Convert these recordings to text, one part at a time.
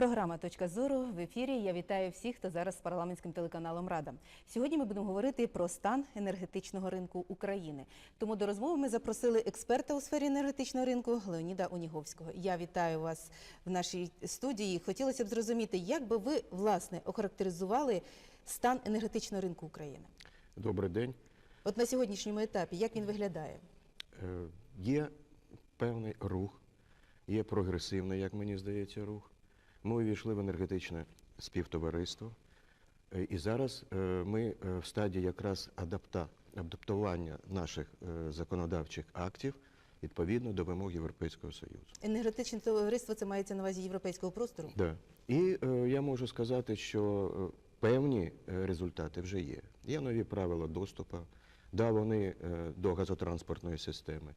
Програма Точка зору в ефірі. Я вітаю всіх, хто зараз з парламентським телеканалом Рада. Сьогодні ми будемо говорити про стан енергетичного ринку України. Тому до розмови ми запросили експерта у сфері енергетичного ринку Леоніда Уніговського. Я вітаю вас в нашій студії. Хотілося б зрозуміти, як би ви власне охарактеризували стан енергетичного ринку України. Добрий день. От на сьогоднішньому етапі, як він виглядає? Е, Є певний рух, є прогресивний, як мені здається, рух. Ми увійшли в енергетичне співтовариство. Е, І зараз е, ми е, в стадії якраз адапта, адаптування наших законодавчих актів відповідно до вимог Європейського Союзу. Енергетичне товариство це мається на увазі європейського простору. Да. І е, я можу сказати, що певні результати вже є. Є нові правила доступу, да, вони е, до газотранспортної системи,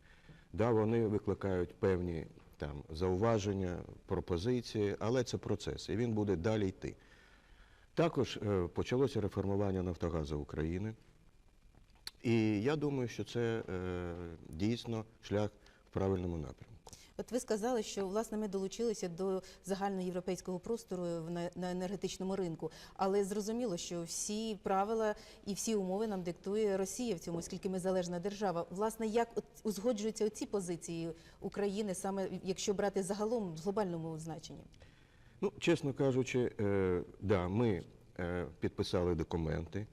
да, вони викликають певні там зауваження, пропозиції, але це процес, і він буде далі йти. Також е, почалося реформування Нафтогазу України. І я думаю, що це е, дійсно шлях в правильному напрямку. От ви сказали, що власне ми долучилися до загальноєвропейського простору на, енергетичному ринку, але зрозуміло, що всі правила і всі умови нам диктує Росія в цьому, оскільки ми залежна держава. Власне, як узгоджуються оці позиції України, саме якщо брати загалом в глобальному значенні? Ну, чесно кажучи, е, да, ми е, підписали документи,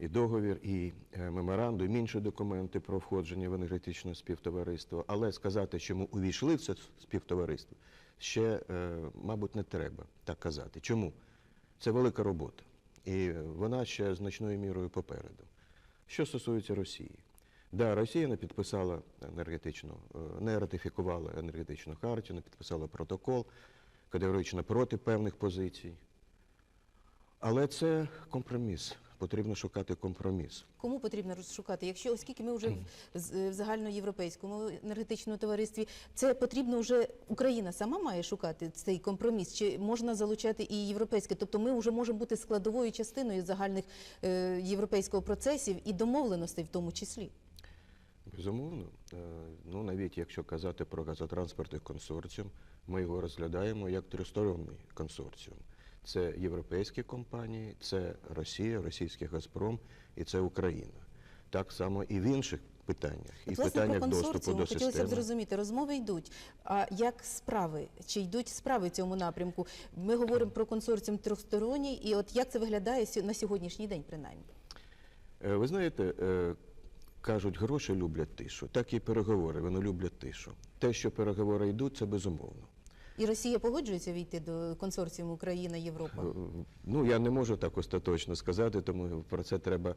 і договір, і е, меморандум, і інші документи про входження в енергетичне співтовариство. Але сказати, що ми увійшли в це співтовариство, ще, е, мабуть, не треба так казати. Чому? Це велика робота, і вона ще значною мірою попереду. Що стосується Росії, да, Росія не підписала енергетичну, е, не ратифікувала енергетичну хартію, не підписала протокол, категорично проти певних позицій. Але це компроміс. Потрібно шукати компроміс. Кому потрібно розшукати? Якщо оскільки ми вже в, загальноєвропейському енергетичному товаристві, це потрібно вже Україна сама має шукати цей компроміс, чи можна залучати і європейське? Тобто ми вже можемо бути складовою частиною загальних е, європейського процесів і домовленостей в тому числі. Безумовно, Е, ну навіть якщо казати про газотранспортний консорціум, ми його розглядаємо як тристоронній консорціум. Це європейські компанії, це Росія, російський Газпром і це Україна. Так само і в інших питаннях, і в власне, питаннях доступу до хотілося б зрозуміти, розмови йдуть. А як справи? Чи йдуть справи в цьому напрямку? Ми говоримо про консорціум трьохсторонній, і от як це виглядає на сьогоднішній день, принаймні? Е, Ви знаєте, е, кажуть, гроші люблять тишу, так і переговори, вони люблять тишу. Те, що переговори йдуть, це безумовно. І Росія погоджується війти до консорціуму Україна Європа. Е, Ну, я не можу так остаточно сказати, тому про це треба.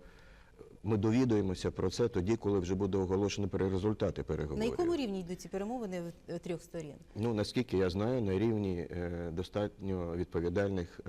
Ми довідуємося про це тоді, коли вже буде оголошено про результати переговорів. На якому рівні йдуть ці перемовини е, трьох сторін? Ну, наскільки я знаю, на рівні е, достатньо відповідальних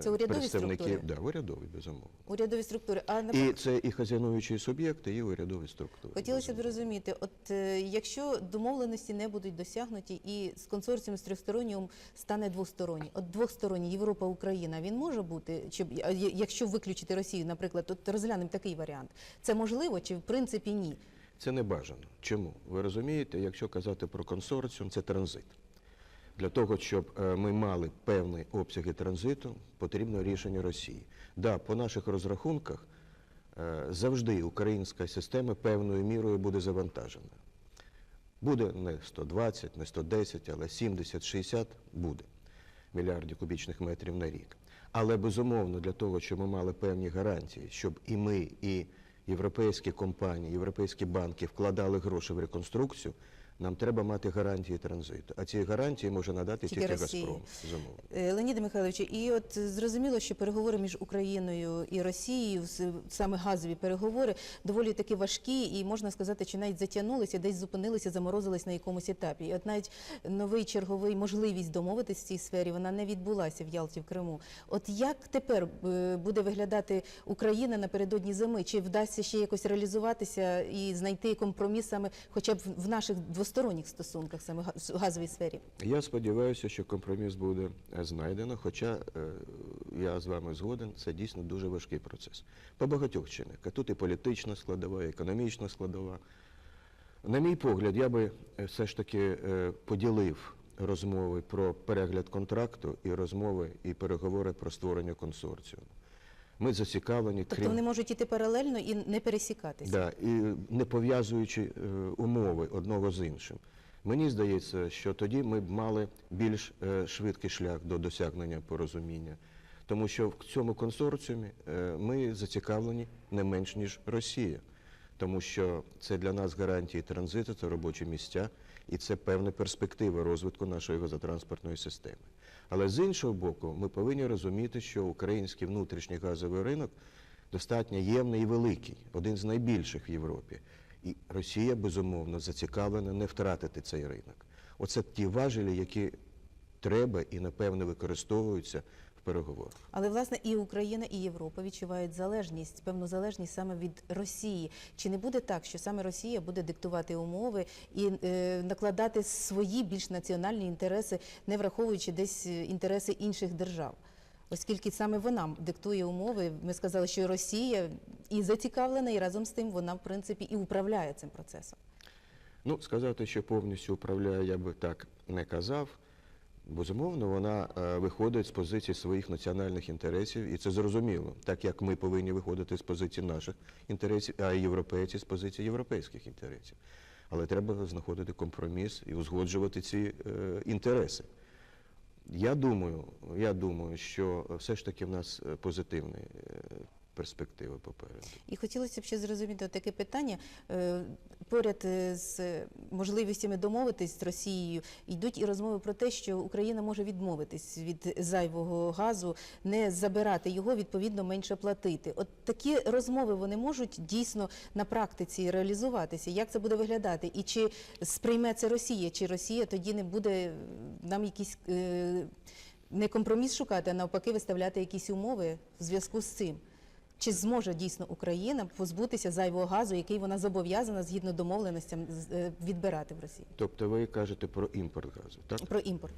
Це урядові представників. структури? Да, урядові, безумовно. Урядові структури. А І це і хазяйнуючі суб'єкти, і урядові структури. хотілося б зрозуміти, от е, якщо домовленості не будуть досягнуті, і з консорціумом з трьохстороннім стане двосторонній, от двосторонній Європа Україна він може бути, чи якщо виключити Росію, наприклад, от розглянемо такий варіант. Це можливо чи в принципі ні? Це не бажано. Чому? Ви розумієте, якщо казати про консорціум, це транзит. Для того, щоб е, ми мали певні обсяги транзиту, потрібно рішення Росії. Да, по наших розрахунках е, завжди українська система певною мірою буде завантажена. Буде не 120, не 110, але 70-60 буде мільярдів кубічних метрів на рік. Але безумовно для того, щоб ми мали певні гарантії, щоб і ми, і європейські компанії, європейські банки вкладали гроші в реконструкцію, нам треба мати гарантії транзиту. А ці гарантії може надати Тільки тільки. Газпром. Безумовно. Е, Леоніде Михайловичу, і от зрозуміло, що переговори між Україною і Росією, саме газові переговори, доволі таки важкі, і можна сказати, чи навіть затягнулися, десь зупинилися, заморозились на якомусь етапі. І от навіть новий черговий можливість домовитись в цій сфері, вона не відбулася в Ялті в Криму. От як тепер е, буде виглядати Україна напередодні зими? Чи вдасться ще якось реалізуватися і знайти компроміс саме, хоча б в- в наших двосторонніх стосунках, саме в газовій сфері? Я сподіваюся, що компроміс буде е, знайдено, хоча е, я з вами згоден, це дійсно дуже важкий процес. По багатьох чинниках. Тут і політична складова, і економічна складова. На мій погляд, я би е, все ж таки поділив розмови про перегляд контракту і розмови і переговори про створення консорціуму. Ми зацікавлені, Тобто вони можуть іти паралельно і не пересікатися. Да, і не пов'язуючи е, умови одного з іншим. Мені здається, що тоді ми б мали більш е, швидкий шлях до досягнення порозуміння. Тому що в цьому консорціумі е, ми зацікавлені не менш ніж Росія, тому що це для нас гарантії транзиту, це робочі місця і це певні перспективи розвитку нашої газотранспортної системи. Але з іншого боку, ми повинні розуміти, що український внутрішній газовий ринок достатньо ємний і великий, один з найбільших в Європі. І Росія, безумовно, зацікавлена не втратити цей ринок. Оце ті важелі, які треба і, напевно, використовуються переговорах. Але власне і Україна, і Європа відчувають залежність, певну залежність саме від Росії. Чи не буде так, що саме Росія буде диктувати умови і е, накладати свої більш національні інтереси, не враховуючи десь е, інтереси інших держав? Оскільки саме вона диктує умови, ми сказали, що Росія і зацікавлена, і разом з тим вона в принципі і управляє цим процесом. Ну, сказати, що повністю управляє, я би так не казав. Безумовно, вона е, виходить з позиції своїх національних інтересів, і це зрозуміло, так як ми повинні виходити з позиції наших інтересів, а європейці з позиції європейських інтересів. Але треба знаходити компроміс і узгоджувати ці е, інтереси. Я думаю, я думаю, що все ж таки в нас е, позитивні е, перспективи попереду. І хотілося б ще зрозуміти таке питання. Е, Поряд е, з можливостями домовитись з Росією йдуть і розмови про те, що Україна може відмовитись від зайвого газу, не забирати його, відповідно менше платити. От такі розмови вони можуть дійсно на практиці реалізуватися. Як це буде виглядати? І чи сприйме це Росія? Чи Росія тоді не буде е, нам якісь не компроміс шукати, а навпаки виставляти якісь умови в зв'язку з цим? Чи зможе дійсно Україна позбутися зайвого газу, який вона зобов'язана згідно домовленостям е, відбирати в Росії? Тобто ви кажете про імпорт газу, так? Про імпорт.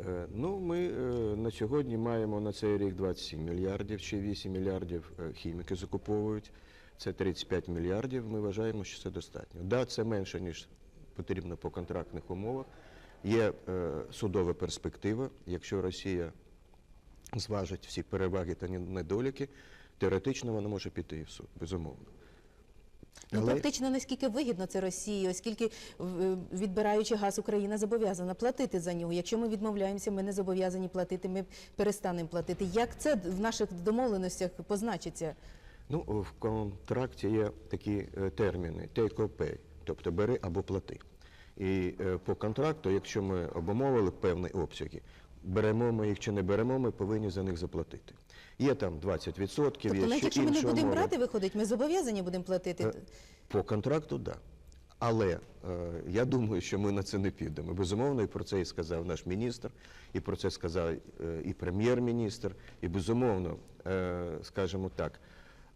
Е, Ну, ми е, на сьогодні маємо на цей рік 27 мільярдів, ще 8 мільярдів хіміки закуповують. Це 35 мільярдів. Ми вважаємо, що це достатньо. Да, це менше, ніж потрібно по контрактних умовах. Є судова перспектива. Якщо Росія зважить всі переваги та недоліки, теоретично вона може піти і в суд, безумовно. Ну, Але- практично наскільки вигідно це Росії, оскільки відбираючи газ, Україна зобов'язана платити за нього. Якщо ми відмовляємося, ми не зобов'язані платити, ми перестанемо платити. Як це в наших домовленостях позначиться? Ну, в контракті є такі е, терміни take or pay, тобто бери або плати. І е, по контракту, якщо ми обумовили певні обсяги, беремо ми їх чи не беремо, ми повинні за них заплатити. Є там 20%, Тобто, є навіть ще якщо ми не будемо брати, виходить, ми зобов'язані будемо платити. Е, По контракту, так. Да. Але е, я думаю, що ми на це не підемо. Безумовно, і про це і сказав наш міністр, і про це сказав е, і прем'єр-міністр. І безумовно, е, скажімо так,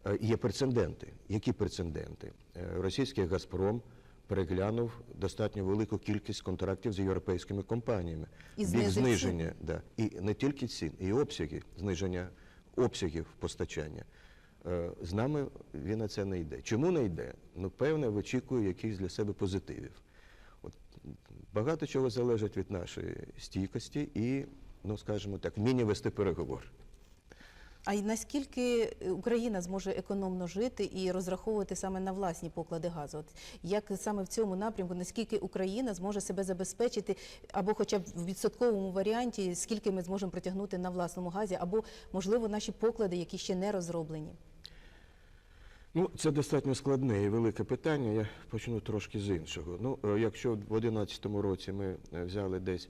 е, є прецеденти. Які прецеденти? Е, Російський Газпром переглянув достатньо велику кількість контрактів з європейськими компаніями. І Бік зниження, да. і не тільки цін, і обсяги, зниження обсягів постачання. Е, З нами він на це не йде. Чому не йде? Ну, певне, вичікує якихось для себе позитивів. От, багато чого залежить від нашої стійкості і, ну скажімо так, вміння вести переговори. А й наскільки Україна зможе економно жити і розраховувати саме на власні поклади газу? От як саме в цьому напрямку, наскільки Україна зможе себе забезпечити, або хоча б в відсотковому варіанті, скільки ми зможемо протягнути на власному газі, або можливо наші поклади, які ще не розроблені? Ну, це достатньо складне і велике питання. Я почну трошки з іншого. Ну, е, якщо в 2011 році ми е, взяли десь,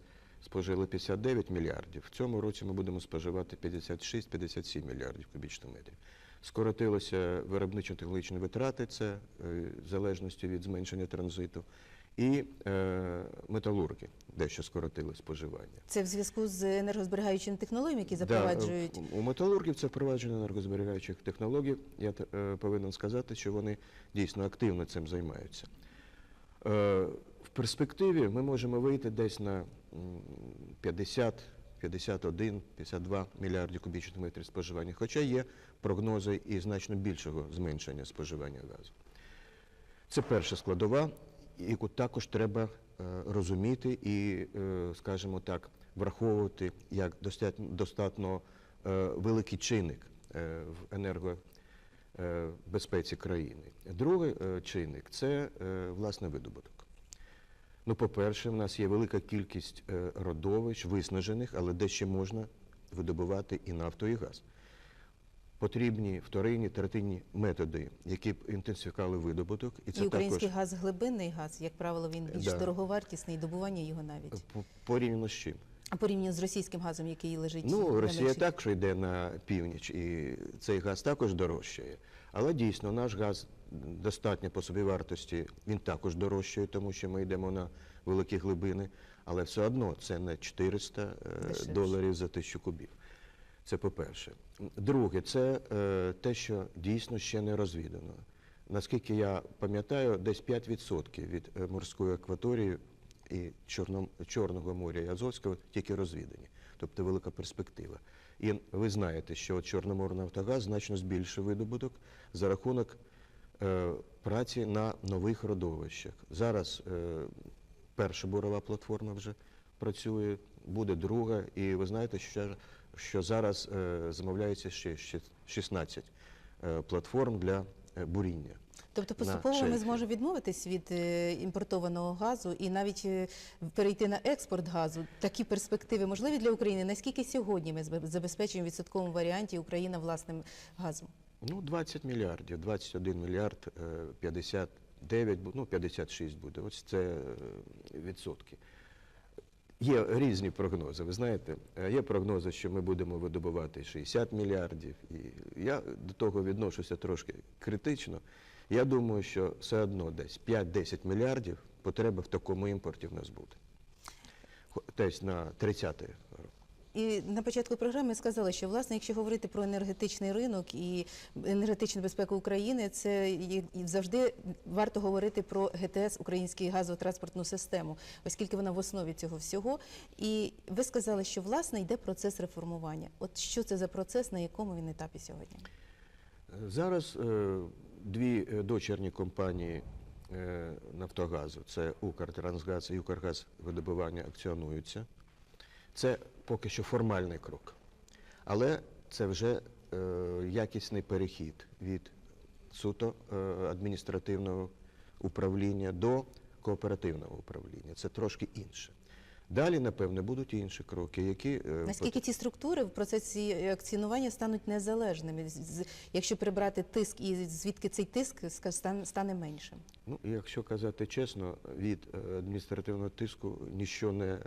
спожили 59 мільярдів, в цьому році ми будемо споживати 56-57 мільярдів кубічних метрів. Скоротилося виробничо-технологічні витрати, це е, в залежності від зменшення транзиту, і е, металурги дещо скоротили споживання. Це в зв'язку з енергозберігаючими технологіями, які Да, запроваджують. у металургів це впровадження енергозберігаючих технологій. Я е, повинен сказати, що вони дійсно активно цим займаються. Е, в перспективі ми можемо вийти десь на 50, 51, 52 мільярди кубічних метрів споживання, хоча є прогнози і значно більшого зменшення споживання газу. Це перша складова, яку також треба розуміти і, е, скажімо так, враховувати як достатньо, е, великий чинник е, в енергобезпеці країни. Другий е, чинник це е, власне видобуток. Ну, по-перше, в нас є велика кількість е, родовищ, виснажених, але де ще можна видобувати і нафту, і газ. Потрібні вторинні, третинні методи, які б інтенсифікували видобуток, і це І український також газ глибинний газ, як правило, він більш Да. дороговартісний, добування його навіть. по- порівняно з чим. А порівняно з російським газом, який лежить Ну, Росія також йде на північ, і цей газ також дорожчає. Але дійсно наш газ достатньо по собівартості, він також дорожчає, тому що ми йдемо на великі глибини, але все одно це не 400 е, Дешевше. доларів за тисячу кубів. Це по-перше. Друге, це е, те, що дійсно ще не розвідано. Наскільки я пам'ятаю, десь 5% від е, морської акваторії і Чорном, Чорного моря і Азовського тільки розвідані. Тобто велика перспектива. І ви знаєте, що от Чорноморнафтогаз значно збільшує видобуток за рахунок е, праці на нових родовищах. Зараз е, перша бурова платформа вже працює, буде друга, і ви знаєте, що, зараз е, замовляється ще, ще 16 е, платформ для буріння. Тобто поступово ми зможемо відмовитись від е, імпортованого газу і навіть е, перейти на експорт газу. Такі перспективи можливі для України. Наскільки сьогодні ми забезпечуємо в відсотковому варіанті Україна власним газом? Ну, 20 мільярдів, 21 мільярд, е, 59, бу- ну 56 буде. Ось це е, відсотки. Є різні прогнози. Ви знаєте, Е, є прогнози, що ми будемо видобувати 60 мільярдів. І я до того відношуся трошки критично. Я думаю, що все одно десь 5-10 мільярдів потреба в такому імпорті в нас буде. Десь на 30 рік. І на початку програми сказали, що власне, якщо говорити про енергетичний ринок і енергетичну безпеку України, це завжди варто говорити про ГТС, український газотранспортну систему, оскільки вона в основі цього всього. І ви сказали, що власне йде процес реформування. От що це за процес, на якому він етапі сьогодні? Зараз е, дві е, дочірні компанії е, Нафтогазу, це Укртрансгаз і Укргазвидобування акціонуються. Це поки що формальний крок. Але це вже е, якісний перехід від суто е, адміністративного управління до кооперативного управління. Це трошки інше. Далі, напевне, будуть інші кроки, які е, Наскільки ці структури в процесі акціонування стануть незалежними, якщо прибрати тиск і звідки цей тиск стане меншим? Ну, якщо казати чесно, від е, адміністративного тиску ніщо не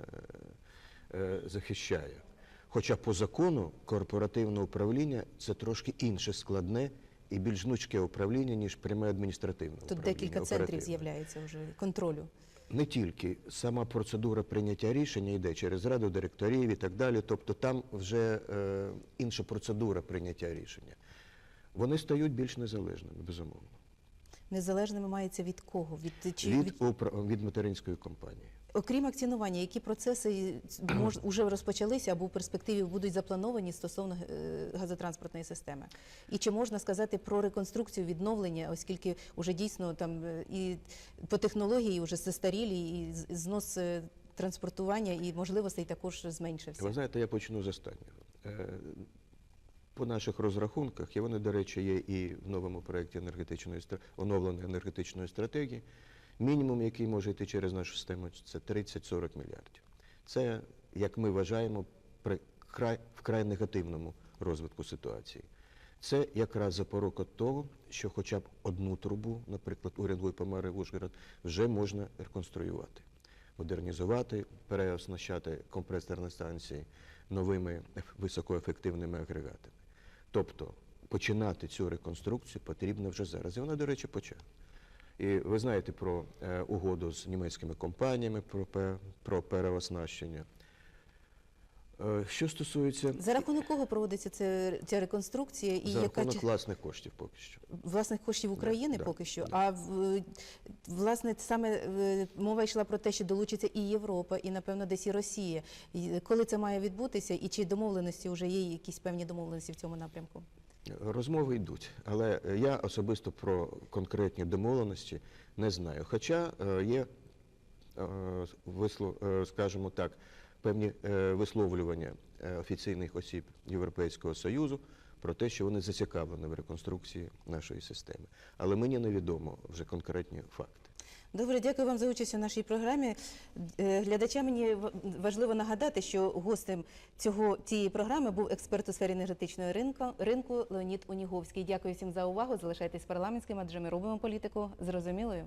е, захищає. Хоча по закону корпоративне управління це трошки інше складне і більш гнучке управління, ніж пряме адміністративне Тут управління. декілька центрів з'являється вже контролю. Не тільки сама процедура прийняття рішення йде через раду директорів і так далі. Тобто там вже е, інша процедура прийняття рішення. Вони стають більш незалежними, безумовно. Незалежними мається від кого? Від чи Від, від від материнської компанії. Окрім акціонування, які процеси мож уже розпочалися або в перспективі будуть заплановані стосовно е, газотранспортної системи? І чи можна сказати про реконструкцію відновлення, оскільки вже дійсно там е, і по технології вже застарілі, і знос е, транспортування і можливостей також зменшився? Ви знаєте, я почну з останнього. По наших розрахунках, і вони, до речі, є і в новому проєкті енергетичної оновленої енергетичної стратегії. Мінімум, який може йти через нашу систему, це 30-40 мільярдів. Це, як ми вважаємо, при край, вкрай негативному розвитку ситуації. Це якраз запорука того, що хоча б одну трубу, наприклад, Урянгой Помари Ужгород, вже можна реконструювати модернізувати, переоснащати компресорні станції новими високоефективними агрегатами. Тобто починати цю реконструкцію потрібно вже зараз. І вона, до речі, почала. І ви знаєте про е, угоду з німецькими компаніями про, про переоснащення. Е, що стосується За рахунок кого проводиться це, ця реконструкція і за яка рахунок власних коштів поки що. власних коштів України да, поки що. да. А власне саме е, мова йшла про те, що долучиться і Європа, і напевно десь і Росія. Коли це має відбутися, і чи домовленості вже є якісь певні домовленості в цьому напрямку? Розмови йдуть, але е, я особисто про конкретні домовленості не знаю. Хоча е, є е, скажімо так, певні висловлювання офіційних осіб Європейського Союзу про те, що вони зацікавлені в реконструкції нашої системи. Але мені невідомо вже конкретні факти. Добре, дякую вам за участь у нашій програмі. Е, Глядачам мені важливо нагадати, що гостем цього цієї програми був експерт у сфері енергетичного ринку, ринку Леонід Уніговський. Дякую всім за увагу. Залишайтесь парламентським, адже ми робимо політику зрозумілою.